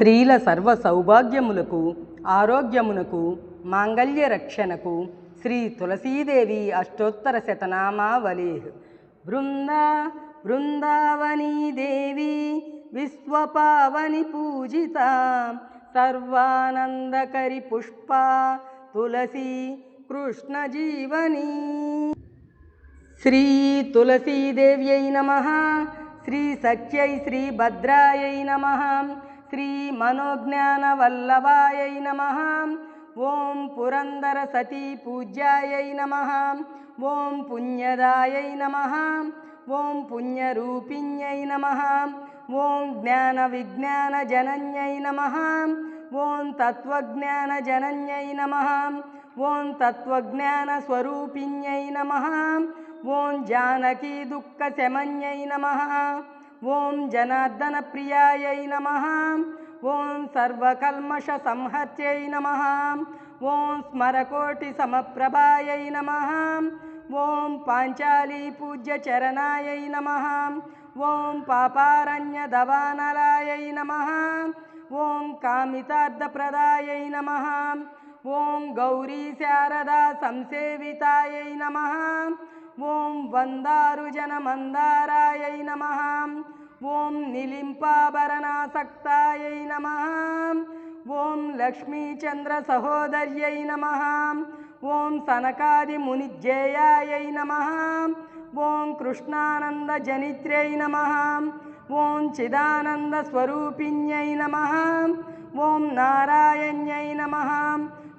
స్త్రీల సర్వ సౌభాగ్యములకు ఆరోగ్యమునకు మాంగళ్య రక్షణకు శ్రీ తులసీదేవి అష్టోత్తర శతనామావళి. బృందా బృందావనీ దేవి విశ్వపావని పూజిత సర్వానందకరి పుష్ప తులసి కృష్ణ జీవనీ శ్రీ తులసీదేవ్యై నమ శ్రీ సత్యై శ్రీ భద్రాయై నమ श्रीमनोज्ञानवल्लभायै नमः। ॐ पुरन्दरसतीपूज्यायै नमः। ॐ पुण्यदायै नमः। ॐ पुण्यरूपिण्यै नमः। ॐ ज्ञानविज्ञानजनन्यै नमः। ॐ तत्त्वज्ञानजनन्यै नमः। ॐ तत्त्वज्ञानस्वरूपिण्यै नमः। ॐ जानकीदुःखशमन्यै नमः। ॐ जनार्दनप्रियायै नमः। ॐ सर्वकल्मषसंहत्यै नमः। ॐ स्मरकोटिसमप्रभायै नमः। ॐ पाञ्चालीपूज्यचरणायै नमः। ॐ पापारण्यधवानरायै नमः। ॐ कामितार्धप्रदायै नमः। ॐ गौरीशारदासंसेवितायै नमः। ఓం వందారు దవానలాయై నమ. నమ ఓం గౌరీ నమ ఓం నమ ఓం నిలింపాభరణాసక్తాయై నమ. ఓం లక్ష్మీచంద్ర సహోదర్యై నమ. ఓం సనకాది మునిజ్జేయాయై నమ. ఓం కృష్ణానంద జనిత్ర్యై నమ. ఓం చిదానంద స్వరూపిణ్యై నమ. ఓం నారాయణ్యై నమ.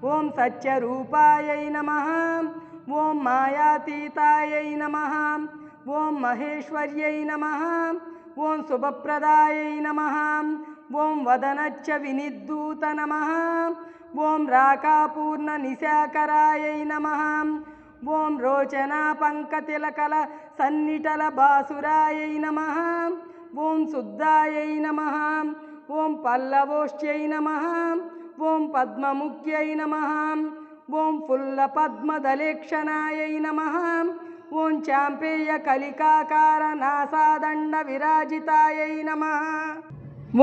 ఓం సత్యరూపాయై నమ. ఓం మాయాతీతాయై నమ. ఓం మహేశ్వర్యై నమ. ఓం శుభప్రదాయై నమ. ఓం వదనచ్చ వినిద్దూత నమ. ఓం రాకాపూర్ణ నిశాకరాయై నమ. ఓం రోచనా పంకతిలకల సన్నిటల బాసురాయై నమ. ఓం శుద్ధాయై నమ. ఓం పల్లవోష్ట్యై నమ. ఓం పద్మముఖ్యై నమ. ಓಂ ಫುಲ್ಲ ಪದ್ಮದಲೇಕ್ಷಣಾಯೈ ನಮಃ ಓಂ ಚಾಂಪೇಯ ಕಲಿಕಾಕಾರ ನಾಸಾದಂಡ ವಿರಾಜಿತಾಯೈ ನಮಃ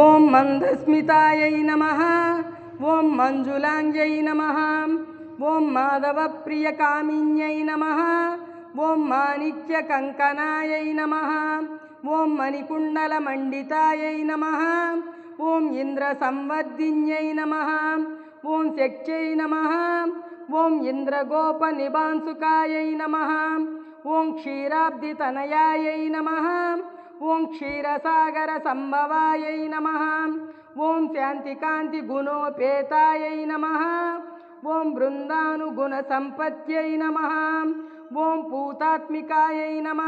ಓಂ ಮಂದಸ್ಮಿತಾಯೈ ನಮಃ ಓಂ ಮಂಜುಲಾಂಗ್ಯೈ ನಮಃ ಓಂ ಮಾಧವ ಪ್ರಿಯ ಕಾಮಿನ್ಯೈ ನಮಃ ಓಂ ಮಾಣಿಕ್ಯ ಕಂಕನಾಯೈ ನಮಃ ಓಂ ಮಣಿಕುಂಡಲ ಮಂಡಿತಾಯೈ ನಮಃ ಓಂ ಇಂದ್ರ ಸಂವರ್ಧಿನ್ಯೈ ನಮಃ ఓం శక్త్యై నమ. ఓం ఇంద్రగోప నిబాంసుకాయై నమ. ఓం క్షీరాబ్దితనయాయై నమ. ఓం క్షీరసాగర సంభవాయై నమ. ఓం శాంతికాంతి గుణోపేతాయై నమ. ఓం బృందానుగుణ సంపత్యై నమ. ఓం పూతాత్మికాయై నమ.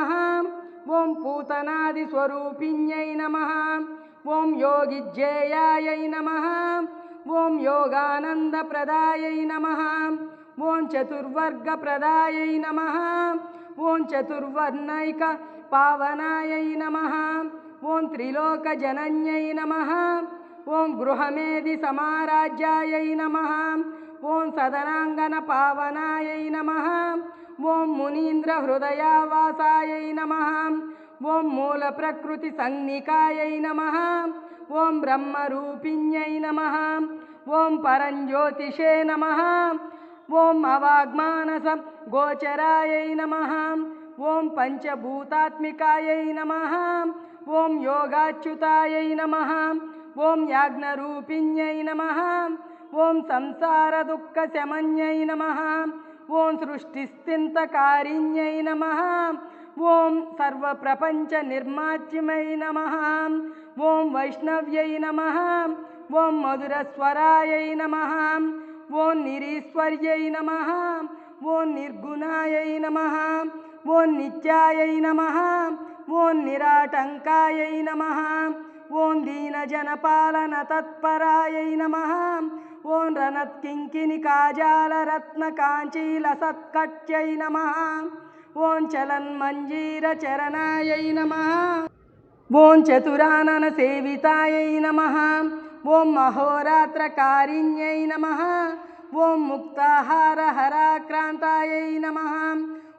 ఓం పూతనాది స్వరూపిణ్యై నమ. ఓం యోగిజ్జేయాయై నమ. ఓం యోగానందప్రదాయై నమ. ఓం చతుర్వర్గప్రదాయై నమ. ఓం చతుర్వర్ణైక పావనాయై నమ. ఓం త్రిలోకజనన్యై నమ. ఓం గృహమేది సమారాజ్యాయై నమ. ఓం సదనాంగన పావనాయై నమ. ఓం మునీంద్ర హృదయావాసాయై నమ. ఓం మూల ప్రకృతి సంజ్ఞికాయై నమ. ॐ ब्रह्मरूपिण्यै नमः। ॐ परञ्ज्योतिषे नमः। ॐ अवाग्मानसद्गोचराय नमः। ॐ पञ्चभूतात्मिकायै नमः। ॐ योगाच्युतायै नमः। ॐ याज्ञरूपिण्यै नमः। ॐ संसारदुःखशमन्यै नमः। ॐ सृष्टिस्तिन्तकारिण्यै नमः। ॐ प्रपञ्चनिर्माच्यमै नमः। ॐ वैष्णव्यै नमः। ॐ मधुरस्वरायै नमः। ॐ निरीश्वर्यै नमः। ॐ निर्गुणायै नमः। ॐ नित्यायै नमः। ॐ निराटङ्कायै नमः। ॐ दीनजनपालनतत्परायै नमः। ॐ रनत्किङ्किनिकाजालरत्नकाञ्चीलसत्कट्यै नमः। ఓం చలన్ మంజీర కాంచీల నమ ఓం చరణాయై నమ ఓం చతురానన సేవితాయై నమ ఓం మహోరాత్రకారిణ్యై నమ ఓం ముక్తాహార హరాక్రాంతాయై నమ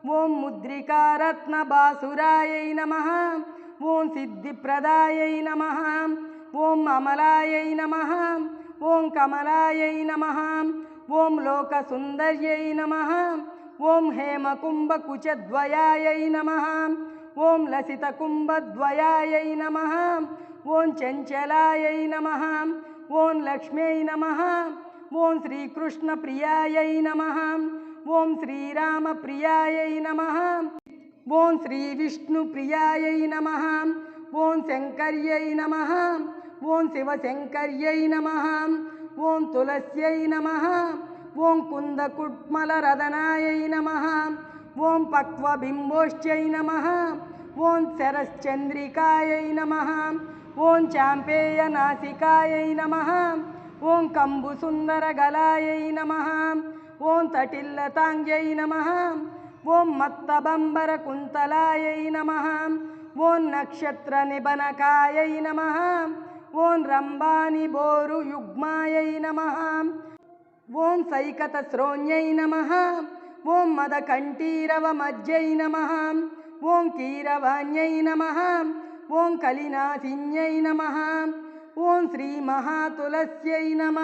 ఓం ముద్రికారత్నబాసురాయై నమ ఓం సిద్ధిప్రదాయై నమ ఓం అమలాయై నమ ఓం కమలాయై నమ ఓం లోకసుందర్యై నమ ॐ हेमकुम्भकुचद्वयायै नमः। ॐ लसितकुम्भद्वयायै नमः। ॐ चञ्चलायै नमः। ॐ लक्ष्म्यै नमः। ॐ श्रीकृष्णप्रियायै नमः। ॐ श्रीरामप्रियायै नमः। ॐ श्रीविष्णुप्रियायै नमः। ॐ शङ्कर्यै नमः। ॐ शिवशङ्कर्यै नमः। ॐ तुलस्यै नमः। ஓம் குந்த குட்மலரதனாயை நமஹா. ஓம் பக்வபிம்போஷ்டை நமஹா. ஓம் சரச்சந்திரிகாயை நமஹா. ஓம் சாம்பேய நாசிகாயை நமஹா. ஓம் கம்பு சுந்தரகலாயை நமஹா. ஓம் தட்டில்லதாஞ்சை நமஹா. ஓம் மத்தபம்பர குந்தலாயை நமஹா. ஓம் நக்ஷத்திர நிபனகாயை நமஹா. ஓம் ரம்பானி போரு யுக்மாயை நமஹா. ఓం సైకత శ్రోణ్యై నమ. ఓం మదకంఠీరవ మదకంఠీరవమజ్జై నమ. ఓం కీరవాణ్యై నమ. ఓం కలినాశిన్యై నమ. ఓం శ్రీ మహాతులస్యై నమ.